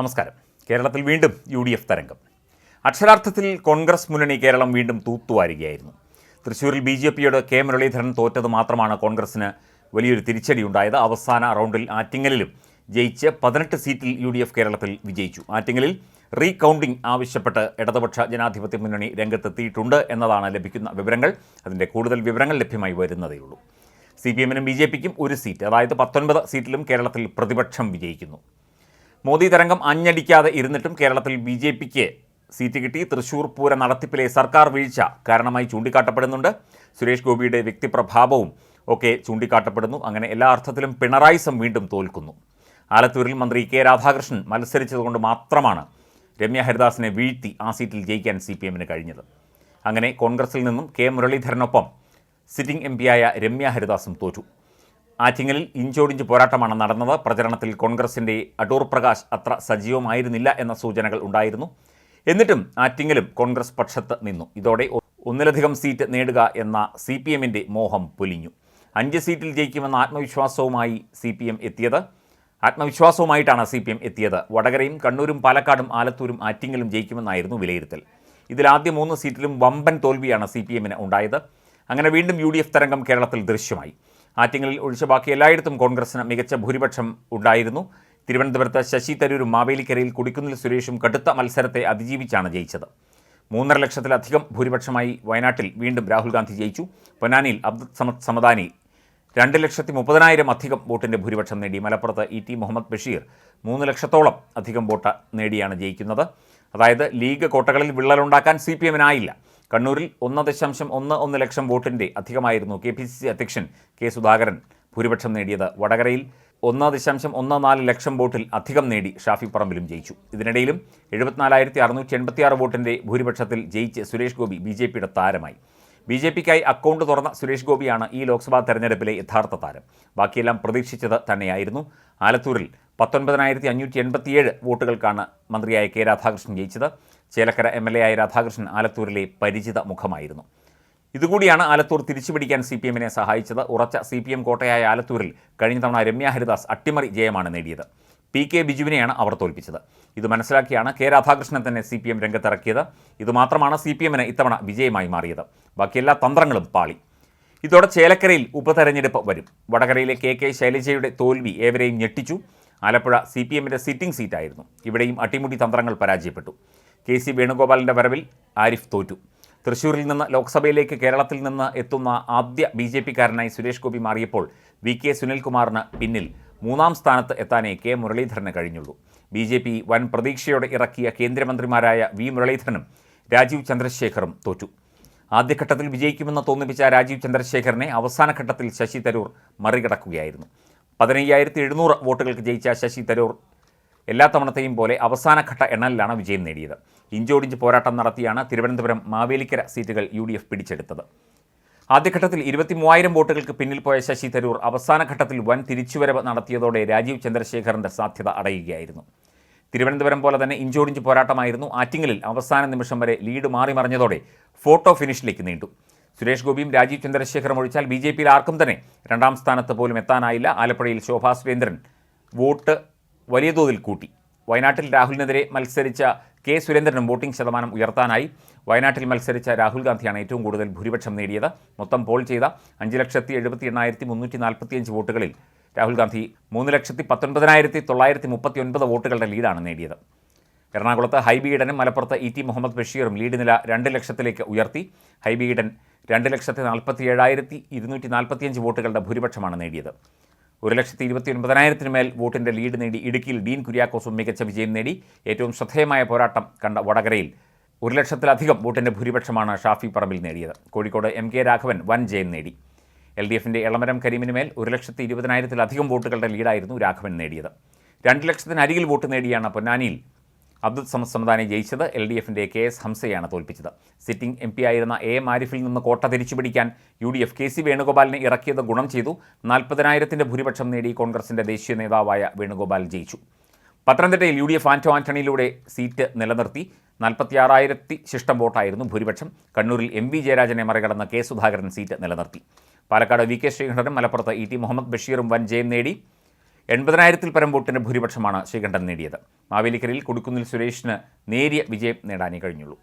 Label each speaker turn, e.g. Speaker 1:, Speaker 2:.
Speaker 1: നമസ്കാരം. കേരളത്തിൽ വീണ്ടും യു ഡി എഫ് തരംഗം. അക്ഷരാർത്ഥത്തിൽ കോൺഗ്രസ് മുന്നണി കേരളം വീണ്ടും തൂത്തുവാരുകയായിരുന്നു. തൃശ്ശൂരിൽ ബി ജെ പിയോട് കെ മുരളീധരൻ തോറ്റത് മാത്രമാണ് കോൺഗ്രസിന് വലിയൊരു തിരിച്ചടിയുണ്ടായത് അവസാന റൗണ്ടിൽ ആറ്റിങ്ങലിലും ജയിച്ച് പതിനെട്ട് സീറ്റിൽ യു ഡി എഫ് കേരളത്തിൽ വിജയിച്ചു. ആറ്റിങ്ങലിൽ റീകൗണ്ടിംഗ് ആവശ്യപ്പെട്ട് ഇടതുപക്ഷ ജനാധിപത്യ മുന്നണി രംഗത്തെത്തിയിട്ടുണ്ട് എന്നതാണ് ലഭിക്കുന്ന വിവരങ്ങൾ. അതിന്റെ കൂടുതൽ വിവരങ്ങൾ ലഭ്യമായി വരുന്നതേയുള്ളൂ സി പി എമ്മിനും ബി ജെ പിക്കും ഒരു സീറ്റ് അതായത് പത്തൊൻപത് സീറ്റിലും കേരളത്തിൽ പ്രതിപക്ഷം വിജയിക്കുന്നു. മോദി തരംഗം അഞ്ഞടിക്കാതെ ഇരുന്നിട്ടും കേരളത്തിൽ ബി ജെ പിക്ക് സീറ്റ് കിട്ടി. തൃശൂർ പൂര നടത്തിപ്പിലെ സർക്കാർ വീഴ്ച കാരണമായി ചൂണ്ടിക്കാട്ടപ്പെടുന്നുണ്ട്. സുരേഷ് ഗോപിയുടെ വ്യക്തിപ്രഭാവവും ഒക്കെ ചൂണ്ടിക്കാട്ടപ്പെടുന്നു. അങ്ങനെ എല്ലാ അർത്ഥത്തിലും പിണറായി സം വീണ്ടും തോൽക്കുന്നു. ആലത്തൂരിൽ മന്ത്രി കെ രാധാകൃഷ്ണൻ മത്സരിച്ചതുകൊണ്ട് മാത്രമാണ് രമ്യ ഹരിദാസിനെ വീഴ്ത്തി ആ സീറ്റിൽ ജയിക്കാൻ സി പി എമ്മിന് കഴിഞ്ഞത്. അങ്ങനെ കോൺഗ്രസിൽ നിന്നും കെ മുരളീധരനൊപ്പം സിറ്റിംഗ് എം പിയായ രമ്യ ഹരിദാസും തോറ്റു. ആറ്റിങ്ങലിൽ ഇഞ്ചോടിഞ്ച് പോരാട്ടമാണ് നടന്നത്. പ്രചരണത്തിൽ കോൺഗ്രസിന്റെ അടൂർ പ്രകാശ് അത്ര സജീവമായിരുന്നില്ല എന്ന സൂചനകൾ ഉണ്ടായിരുന്നു. എന്നിട്ടും ആറ്റിങ്ങലും കോൺഗ്രസ് പക്ഷത്ത് നിന്നു. ഇതോടെ ഒന്നിലധികം സീറ്റ് നേടുക എന്ന സി പി എമ്മിന്റെ മോഹം പൊലിഞ്ഞു. അഞ്ച് സീറ്റിൽ ജയിക്കുമെന്ന ആത്മവിശ്വാസവുമായി സി പി എം എത്തിയത്. ആത്മവിശ്വാസവുമായിട്ടാണ് സി പി എം എത്തിയത്. വടകരയും കണ്ണൂരും പാലക്കാടും ആലത്തൂരും ആറ്റിങ്ങലും ജയിക്കുമെന്നായിരുന്നു വിലയിരുത്തൽ. ഇതിൽ ആദ്യ മൂന്ന് സീറ്റിലും വമ്പൻ തോൽവിയാണ് സി പി എമ്മിന് ഉണ്ടായത്. അങ്ങനെ വീണ്ടും യു ഡി എഫ് തരംഗം കേരളത്തിൽ ദൃശ്യമായി. ആറ്റിങ്ങലിൽ ഒഴിച്ച ബാക്കി എല്ലായിടത്തും കോൺഗ്രസിന് മികച്ച ഭൂരിപക്ഷം ഉണ്ടായിരുന്നു. തിരുവനന്തപുരത്ത് ശശി തരൂരും മാവേലിക്കരയിൽ കുടിക്കുന്നിൽ സുരേഷും കടുത്ത മത്സരത്തെ അതിജീവിച്ചാണ് ജയിച്ചത്. മൂന്നര ലക്ഷത്തിലധികം ഭൂരിപക്ഷമായി വയനാട്ടിൽ വീണ്ടും രാഹുൽ ഗാന്ധി ജയിച്ചു. പൊന്നാനിയിൽ അബ്ദുൽ സമദ് സമദാനി രണ്ട് ലക്ഷത്തി മുപ്പതിനായിരം അധികം വോട്ടിന്റെ ഭൂരിപക്ഷം നേടി. മലപ്പുറത്ത് ഇ ടി മുഹമ്മദ് ബഷീർ മൂന്ന് ലക്ഷത്തോളം അധികം വോട്ട് നേടിയാണ് ജയിക്കുന്നത്. അതായത് ലീഗ് കോട്ടകളിൽ വിള്ളലുണ്ടാക്കാൻ സി പി എമ്മിനായില്ല. കണ്ണൂരിൽ ഒന്ന് ദശാംശം ഒന്ന് ഒന്ന് ലക്ഷം വോട്ടിന്റെ അധികമായിരുന്നു കെ പി സി സി അധ്യക്ഷൻ കെ സുധാകരൻ. ഭൂരിപക്ഷം നേടിയത് വടകരയിൽ ഒന്ന് ദശാംശം ഒന്ന് നാല് ലക്ഷം വോട്ടിൽ അധികം നേടി ഷാഫി പറമ്പിലും ജയിച്ചു. ഇതിനിടയിലും എഴുപത്തിനാലായിരത്തി അറുന്നൂറ്റി എൺപത്തിയാറ് വോട്ടിന്റെ ഭൂരിപക്ഷത്തിൽ ജയിച്ച് സുരേഷ് ഗോപി ബി ജെ പിയുടെ താരമായി. ബി ജെ പിക്കായി അക്കൗണ്ട് തുറന്ന സുരേഷ് ഗോപിയാണ് ഈ ലോക്സഭാ തെരഞ്ഞെടുപ്പിലെ യഥാർത്ഥ താരം. ബാക്കിയെല്ലാം പ്രതീക്ഷിച്ചത് തന്നെയായിരുന്നു. ആലത്തൂരിൽ പത്തൊൻപതിനായിരത്തി അഞ്ഞൂറ്റി എൺപത്തിയേഴ് വോട്ടുകൾക്കാണ് മന്ത്രിയായ കെ രാധാകൃഷ്ണൻ ജയിച്ചത്. ചേലക്കര എം എൽ എ ആയ രാധാകൃഷ്ണൻ ആലത്തൂരിലെ പരിചിത മുഖമായിരുന്നു. ഇതുകൂടിയാണ് ആലത്തൂർ തിരിച്ചുപിടിക്കാൻ സി പി എമ്മിനെ സഹായിച്ചത്. ഉറച്ച സി പി എം കോട്ടയായ ആലത്തൂരിൽ കഴിഞ്ഞ തവണ രമ്യ ഹരിദാസ് അട്ടിമറി ജയമാണ് നേടിയത്. പി കെ ബിജുവിനെയാണ് അവർ തോൽപ്പിച്ചത്. ഇത് മനസ്സിലാക്കിയാണ് കെ രാധാകൃഷ്ണൻ തന്നെ സി പി എം രംഗത്തിറക്കിയത്. ഇതുമാത്രമാണ് സി പി എമ്മിന് ഇത്തവണ വിജയമായി മാറിയത്. ബാക്കി എല്ലാ തന്ത്രങ്ങളും പാളി. ഇതോടെ ചേലക്കരയിൽ ഉപതെരഞ്ഞെടുപ്പ് വരും. വടകരയിലെ കെ കെ ശൈലജയുടെ തോൽവി ഏവരെയും ഞെട്ടിച്ചു. ആലപ്പുഴ സി പി എമ്മിന്റെ സിറ്റിംഗ് സീറ്റായിരുന്നു. ഇവിടെയും അട്ടിമുടി തന്ത്രങ്ങൾ പരാജയപ്പെട്ടു. കെ സി വേണുഗോപാലിന്റെ വരവിൽ ആരിഫ് തോറ്റു. തൃശ്ശൂരിൽ നിന്ന് ലോക്സഭയിലേക്ക് കേരളത്തിൽ നിന്ന് എത്തുന്ന ആദ്യ ബി ജെ പിക്കാരനായി സുരേഷ് ഗോപി മാറിയപ്പോൾ വി കെ സുനിൽകുമാറിന് പിന്നിൽ മൂന്നാം സ്ഥാനത്ത് എത്താനേ കെ മുരളീധരന് കഴിഞ്ഞുള്ളൂ. ബി ജെ പി വൻ പ്രതീക്ഷയോടെ ഇറക്കിയ കേന്ദ്രമന്ത്രിമാരായ വി മുരളീധരനും രാജീവ് ചന്ദ്രശേഖറും തോറ്റു. ആദ്യഘട്ടത്തിൽ വിജയിക്കുമെന്ന് തോന്നിപ്പിച്ച രാജീവ് ചന്ദ്രശേഖരനെ അവസാന ഘട്ടത്തിൽ ശശി തരൂർ മറികടക്കുകയായിരുന്നു. പതിനയ്യായിരത്തി എഴുന്നൂറ് വോട്ടുകൾക്ക് ജയിച്ച ശശി തരൂർ എല്ലാ തവണത്തെയും പോലെ അവസാനഘട്ട എണ്ണലിലാണ് വിജയം നേടിയത്. ഇഞ്ചോടിഞ്ച് പോരാട്ടം നടത്തിയാണ് തിരുവനന്തപുരം മാവേലിക്കര സീറ്റുകൾ യു ഡി എഫ് പിടിച്ചെടുത്തത്. ആദ്യഘട്ടത്തിൽ ഇരുപത്തി മൂവായിരം വോട്ടുകൾക്ക് പിന്നിൽ പോയ ശശി തരൂർ അവസാനഘട്ടത്തിൽ വൻ തിരിച്ചുവരവ് നടത്തിയതോടെ രാജീവ് ചന്ദ്രശേഖറിന്റെ സാധ്യത അടയുകയായിരുന്നു. തിരുവനന്തപുരം പോലെ തന്നെ ഇഞ്ചോടിഞ്ച് പോരാട്ടമായിരുന്നു ആറ്റിങ്ങലിൽ അവസാന നിമിഷം വരെ ലീഡ് മാറി മറിഞ്ഞതോടെ ഫോട്ടോ ഫിനിഷിലേക്ക് നീണ്ടു. സുരേഷ് ഗോപിയും രാജീവ് ചന്ദ്രശേഖറും ഒഴിച്ചാൽ ബി ജെ പിയിൽ ആർക്കും തന്നെ രണ്ടാം സ്ഥാനത്ത് പോലും എത്താനായില്ല. ആലപ്പുഴയിൽ ശോഭാ സുരേന്ദ്രൻ വോട്ട് വലിയ തോതിൽ കൂട്ടി. വയനാട്ടിൽ രാഹുലിനെതിരെ മത്സരിച്ച കെ സുരേന്ദ്രനും വോട്ടിംഗ് ശതമാനം ഉയർത്താനായി വയനാട്ടിൽ മത്സരിച്ച രാഹുൽ ഗാന്ധിയാണ് ഏറ്റവും കൂടുതൽ ഭൂരിപക്ഷം നേടിയത്. മൊത്തം പോൾ ചെയ്ത അഞ്ച് ലക്ഷത്തി എഴുപത്തി എണ്ണായിരത്തി മുന്നൂറ്റി നാൽപ്പത്തിയഞ്ച് വോട്ടുകളിൽ രാഹുൽ ഗാന്ധി മൂന്ന് ലക്ഷത്തി പത്തൊൻപതിനായിരത്തി തൊള്ളായിരത്തി മുപ്പത്തി ഒൻപത് വോട്ടുകളുടെ ലീഡാണ് നേടിയത്. എറണാകുളത്ത് ഹൈബി ഈഡനും മലപ്പുറത്ത് ഇ ടി മുഹമ്മദ് ബഷീറും ലീഡ് നില രണ്ട് ലക്ഷത്തിലേക്ക് ഉയർത്തി. ഹൈബി ഈഡൻ രണ്ട് ലക്ഷത്തി നാൽപ്പത്തി ഏഴായിരത്തി ഇരുന്നൂറ്റി നാൽപ്പത്തിയഞ്ച് വോട്ടുകളുടെ ഭൂരിപക്ഷമാണ് നേടിയത്. ഒരു ലക്ഷത്തി ഇരുപത്തി ഒൻപതിനായിരത്തിന് മേൽ വോട്ടിന്റെ ലീഡ് നേടി ഇടുക്കിയിൽ ഡീൻ കുര്യാക്കോസും മികച്ച വിജയം നേടി. ഏറ്റവും ശ്രദ്ധേയമായ പോരാട്ടം കണ്ട വടകരയിൽ ഒരു ലക്ഷത്തിലധികം വോട്ടിന്റെ ഭൂരിപക്ഷമാണ് ഷാഫി പറമ്പിൽ നേടിയത്. കോഴിക്കോട് എം കെ രാഘവൻ വൻ ജയം നേടി. എൽ ഡി എഫിന്റെ എളമരം കരീമിന് മേൽ ഒരു ലക്ഷത്തി ഇരുപതിനായിരത്തിലധികം വോട്ടുകളുടെ ലീഡായിരുന്നു രാഘവൻ നേടിയത്. രണ്ട് ലക്ഷത്തിനരികിൽ വോട്ട് നേടിയാണ് പൊന്നാനിയിൽ അബ്ദുൽ സമദ് സമദാനെ ജയിച്ചത് എൽ ഡി എഫിന്റെ കെ എസ് ഹംസയാണ് തോൽപ്പിച്ചത്. സിറ്റിംഗ് എം പി ആയിരുന്ന എ മാരിഫിൽ നിന്ന് കോട്ട തിരിച്ചുപിടിക്കാൻ U D F K C വേണുഗോപാലിനെ ഇറക്കിയത് ഗുണം ചെയ്തു. നാൽപ്പതിനായിരത്തിന്റെ ഭൂരിപക്ഷം നേടി കോൺഗ്രസിന്റെ ദേശീയ നേതാവായ വേണുഗോപാൽ ജയിച്ചു. പത്തനംതിട്ടയിൽ യു ഡി എഫ് ആന്റോ ആന്റണിയിലൂടെ സീറ്റ് നിലനിർത്തി. നാൽപ്പത്തിയാറായിരത്തി ശിഷ്ടം വോട്ടായിരുന്നു ഭൂരിപക്ഷം. കണ്ണൂരിൽ എം വി ജയരാജനെ മറികടന്ന് കെ സുധാകരൻ സീറ്റ് നിലനിർത്തി. പാലക്കാട് വി കെ ശ്രീകണ്ഠനും മലപ്പുറത്ത് ഇ ടി മുഹമ്മദ് ബഷീറും വൻ ജയം നേടി. എൺപതിനായിരത്തിൽ പരം വോട്ടിന്റെ ഭൂരിപക്ഷമാണ് ശ്രീകണ്ഠൻ നേടിയത്. മാവേലിക്കരയിൽ കൊടുക്കുന്നിൽ സുരേഷിന് നേരിയ വിജയം നേടാനേ കഴിഞ്ഞുള്ളൂ.